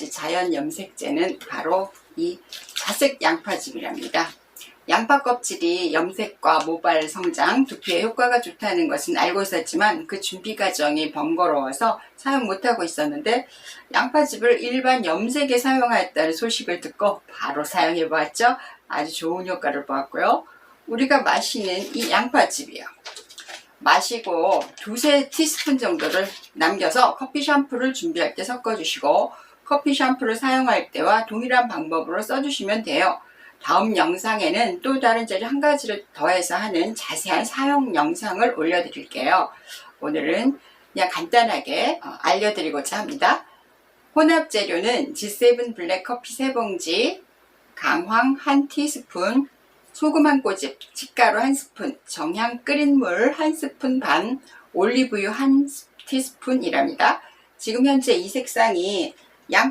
가지 자연 염색제는 바로 이 자색 양파즙이랍니다. 양파 껍질이 염색과 모발 성장, 두피에 효과가 좋다는 것은 알고 있었지만 그 준비 과정이 번거로워서 사용 못하고 있었는데 양파즙을 일반 염색에 사용하였다는 소식을 듣고 바로 사용해 보았죠. 아주 좋은 효과를 보았고요. 우리가 마시는 이 양파즙이요. 마시고 두세 티스푼 정도를 남겨서 커피 샴푸를 준비할 때 섞어주시고 커피 샴푸를 사용할 때와 동일한 방법으로 써주시면 돼요. 다음 영상에는 또 다른 재료 한 가지를 더해서 하는 자세한 사용 영상을 올려드릴게요. 오늘은 그냥 간단하게 어, 알려드리고자 합니다. 혼합 재료는 G7 블랙 커피 3봉지, 강황 1티스푼, 소금 한 꼬집, 칡가루 한 스푼, 정향 끓인 물한 스푼 반, 올리브유 한 티스푼이랍니다. 지금 현재 이 색상이 양